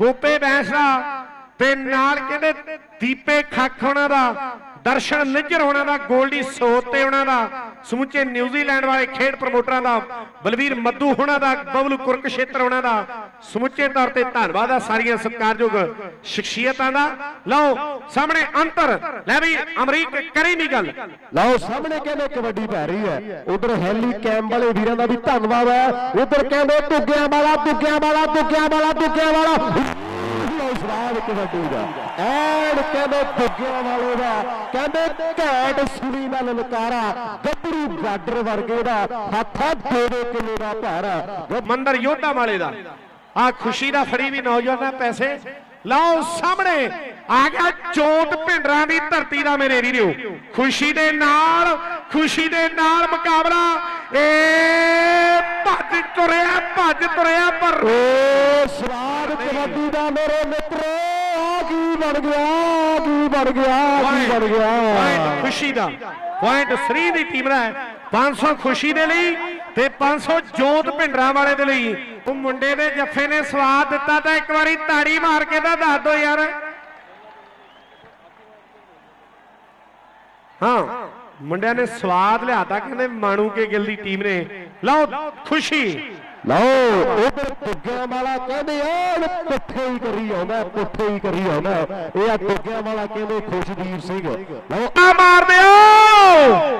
ਗੋਪੇ ਬੈਂਸ ਤੇ ਨਾਲ ਕਹਿੰਦੇ ਦੀਪੇ ਖੱਖ ਉਹਨਾਂ ਦਾ, ਦਰਸ਼ਨ ਨਿੱਜਰ ਉਹਨਾਂ ਦਾ, ਗੋਲਡੀ ਸੋਤ ਤੇ ਉਹਨਾਂ ਦਾ, ਸਮੁੱਚੇ ਨਿਊਜ਼ੀਲੈਂਡ ਵਾਲੇ ਖੇਡ ਪ੍ਰਮੋਟਰਾਂ ਦਾ, ਬਲਵੀਰ ਮੱਧੂ ਉਹਨਾਂ ਦਾ, ਬਬਲੂ ਕੁਰਕਸ਼ੇਤਰ ਉਹਨਾਂ ਦਾ, ਸਮੁੱਚੇ ਤੌਰ ਤੇ ਧੰਨਵਾਦ ਆ ਸਾਰੀਆਂ ਸਤਿਕਾਰਯੋਗ ਸ਼ਖਸੀਅਤਾਂ ਦਾ। ਲਓ, ਸਾਹਮਣੇ ਅੰਤਰ, ਲੈ ਵੀ ਅਮਰੀਕ ਕਰੀ ਨਹੀਂ ਗੱਲ। ਲਓ, ਸਾਹਮਣੇ ਕਹਿੰਦੇ ਕਬੱਡੀ ਪੈ ਰਹੀ ਹੈ। ਉਧਰ ਹੈਲੀ ਕੈਂਪ ਵਾਲੇ ਵੀਰਾਂ ਦਾ ਵੀ ਧੰਨਵਾਦ ਹੈ। ਉਧਰ ਕਹਿੰਦੇ ਦੁੱਗਿਆਂ ਵਾਲਾ ਦੁੱਗਿਆਂ ਵਾਲਾ ਦੁੱਗਿਆਂ ਵਾਲਾ ਦੁੱਗਿਆਂ ਵਾਲਾ। ਕਬੱਡੀ ਦਾ? ਐਡ ਕਹਿੰਦੇ ਦੁੱਗਿਆਂ ਵਾਲੇ ਦਾ ਕਹਿੰਦੇ ਘੈਂਟ ਸੁਣੀ ਨਾਲ ਲਲਕਾਰਾ। ਗੱਭਰੂ ਗਾਡਰ ਵਰਗੇ ਦਾ। ਹੱਥਾਂ ਦੋ ਦੋ ਕਿਲੋ ਦਾ ਭਾਰਾ ਮੰਦਰ ਯੋਧਾ ਵਾਲੇ ਦਾ। ਆ ਖੁਸ਼ੀ ਦਾ ਫੜੀ ਵੀ ਨੌਜਵਾਨਾਂ ਪੈਸੇ। ਲਓ ਸਾਹਮਣੇ ਆ ਗਿਆ ਚੋਟ ਭਿੰਡਰਾਂ ਦੀ ਧਰਤੀ ਦਾ ਮੇਰੇ ਵੀਰੋ। ਖੁਸ਼ੀ ਦੇ ਨਾਲ ਖੁਸ਼ੀ ਦੇ ਨਾਲ ਮੁਕਾਬਲਾ। ਏ ਭੱਜ ਤੁਰਿਆ ਭੱਜ ਤੁਰਿਆ ਪਰ ਓ ਸਵਾਦ ਕਬੱਡੀ ਦਾ ਮੇਰੇ ਮਿੱਤਰੋ। ਬਣ ਗਿਆ ਕੀ ਬਣ ਗਿਆ ਕੀ ਬਣ ਗਿਆ। ਪੁਆਇੰਟ ਖੁਸ਼ੀ ਦਾ। ਪੁਆਇੰਟ 3 ਦੀ ਟੀਮ ਦਾ ਹੈ। 500 ਖੁਸ਼ੀ ਦੇ ਲਈ ਤੇ 500 ਜੋਤ ਭਿੰਡਰਾਂ ਵਾਲੇ ਦੇ ਲਈ। ਉਹ ਮੁੰਡੇ ਦੇ ਜੱਫੇ ਨੇ ਸਵਾਦ ਦਿੱਤਾ ਤਾਂ ਇੱਕ ਵਾਰੀ ਤਾੜੀ ਮਾਰ ਕੇ ਤਾਂ ਦੱਸ ਦੋ ਯਾਰ। ਹਾਂ ਮੁੰਡਿਆਂ ਨੇ ਸਵਾਦ ਲਿਆਤਾ ਕਹਿੰਦੇ ਮਾਣੂ ਕੇ ਗਿੱਲ ਦੀ ਟੀਮ ਨੇ। ਲਓ ਖੁਸ਼ੀ। ਲਓ ਉਧਰ ਦੁੱਗਿਆਂ ਵਾਲਾ ਕਹਿੰਦੇ ਓਏ ਪੁੱਠੇ ਹੀ ਕਰੀ ਆਉਂਦਾ ਪੁੱਠੇ ਹੀ ਕਰੀ ਆਉਂਦਾ। ਇਹ ਆ ਦੁੱਗਿਆਂ ਵਾਲਾ ਕਹਿੰਦੇ ਖੁਸ਼ਦੀਪ ਸਿੰਘ। ਲਓ। ਆ ਮਾਰ ਦਿਓ!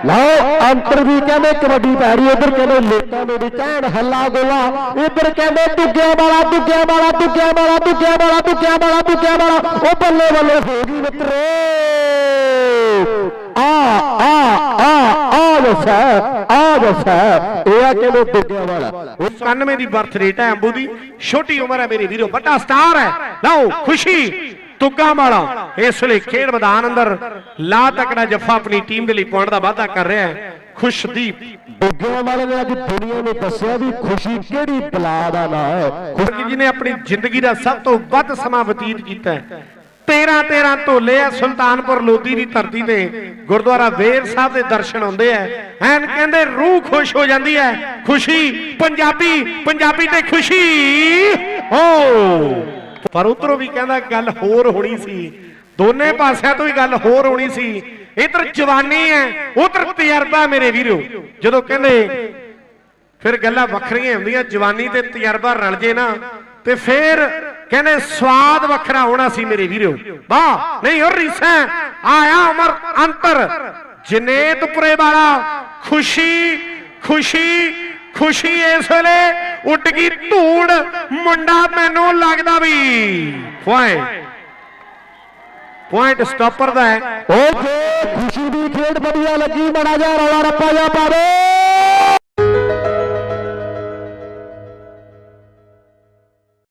ਲਓ ਅੰਤਰ ਵੀ ਕਹਿੰਦੇ ਕਬੱਡੀ ਪੈ ਰਹੀ ਉਧਰ ਕਹਿੰਦੇ ਲੋਕਾਂ ਦੇ ਵਿੱਚ ਐਨ ਹੱਲਾ ਗੋਲਾ। ਇਧਰ ਕਹਿੰਦੇ ਦੁੱਗਿਆਂ ਵਾਲਾ ਦੁੱਗਿਆਂ ਵਾਲਾ ਦੁੱਗਿਆਂ ਵਾਲਾ ਦੁੱਗਿਆਂ ਵਾਲਾ ਦੁੱਗਿਆਂ ਵਾਲਾ ਦੁੱਗਿਆਂ ਵਾਲਾ ਉਹ ਬੱਲੇ ਬੱਲੇ ਹੋ ਗਈ ਮਿੱਤਰੋ। ਆ ਆ ਆ ਆ ਜਸਾ ਆ ਜਸਾ ਇਹ ਆ ਕਹਿੰਦੇ ਦੁੱਗਿਆਂ ਵਾਲਾ। 91 ਦੀ ਬਰਥ ਰੇਟ ਹੈ ਅੰਬੂ ਦੀ। ਛੋਟੀ ਉਮਰ ਹੈ ਮੇਰੇ ਵੀਰੋ ਵੱਡਾ ਸਟਾਰ ਹੈ। ਲਓ ਖੁਸ਼ੀ ਤੁੱਗਾ ਵਾਲਾ ਇਸ ਵੇਲੇ ਖੇਡ ਮੈਦਾਨ ਅੰਦਰ ਲਾ ਤਕੜਾ ਜੱਫਾ ਆਪਣੀ ਟੀਮ ਦੇ ਲਈ ਪੁਆਇੰਟ ਦਾ ਵਾਅਦਾ ਕਰ ਰਿਹਾ ਹੈ। ਖੁਸ਼ਦੀਪ। ਦੁੱਗਿਆਂ ਵਾਲੇ ਨੇ ਅੱਜ ਦੁਨੀਆ ਨੂੰ ਦੱਸਿਆ ਵੀ ਖੁਸ਼ੀ ਕਿਹੜੀ ਬਲਾ ਦਾ ਨਾਂ ਹੈ। ਖੁਸ਼ੀ ਜੀ ਨੇ ਆਪਣੀ ਜ਼ਿੰਦਗੀ ਦਾ ਸਭ ਤੋਂ ਵੱਧ ਸਮਾਂ ਬਤੀਤ ਕੀਤਾ ਹੈ। 13 13 ਢੋਲੇ ਆ, ਸੁਲਤਾਨਪੁਰ ਲੋਧੀ ਦੀ ਧਰਤੀ ਤੇ। ਗੁਰਦੁਆਰਾ ਵੇਰ ਸਾਹਿਬ ਦੇ ਦਰਸ਼ਨ ਹੁੰਦੇ ਆ। ਐਨ ਕਹਿੰਦੇ ਰੂਹ ਖੁਸ਼ ਹੋ ਜਾਂਦੀ ਹੈ ਖੁਸ਼ੀ, ਪੰਜਾਬੀ ਪੰਜਾਬੀ ਤੇ ਖੁਸ਼ੀ। ਹੋ ਪਰ ਉਧਰੋਂ ਵੀ ਕਹਿੰਦਾ ਗੱਲ ਹੋਰ ਹੋਣੀ ਸੀ। ਦੋਨੇ ਪਾਸਿਆਂ ਤੋਂ ਹੀ ਗੱਲ ਹੋਰ ਹੋਣੀ ਸੀ। ਇਧਰ ਜਵਾਨੀ ਹੈ ਉਧਰ ਤਜਰਬਾ ਮੇਰੇ ਵੀਰੋ। ਜਦੋਂ ਕਹਿੰਦੇ ਫਿਰ ਗੱਲਾਂ ਵੱਖਰੀਆਂ ਹੁੰਦੀਆਂ, ਜਵਾਨੀ ਤੇ ਤਜਰਬਾ ਰਲ ਜੇ ਨਾ, ਤੇ ਫਿਰ ਕਹਿੰਦੇ ਸਵਾਦ ਵੱਖਰਾ ਹੋਣਾ ਸੀ ਮੇਰੇ ਵੀਰੋ। ਵਾਹ, ਨਹੀਂ, ਹੋਰ ਰੀਸਾਂ ਆਇਆ ਅਮਰ ਅੰਤਰ। ਜਨੇਤਪੁਰੇ ਵਾਲਾ, ਖੁਸ਼ੀ ਖੁਸ਼ੀ ਖੁਸ਼ੀ ਇਸ ਵੇਲੇ ਉੱਡ ਗਈ ਧੂੜ। ਮੁੰਡਾ ਮੈਨੂੰ ਲੱਗਦਾ ਵੀ, ਪੁਆਇੰਟ। ਪੁਆਇੰਟ ਸਟਾਪਰ ਦਾ ਹੈ। ਓਕੇ, ਖੁਸ਼ੀ ਦੀ ਖੇਡ ਵਧੀਆ ਲੱਗੀ ਬੜਾ ਜਿਹਾ ਰੌਲਾ ਰੱਪਾ ਜਿਹਾ ਪਾਵੇ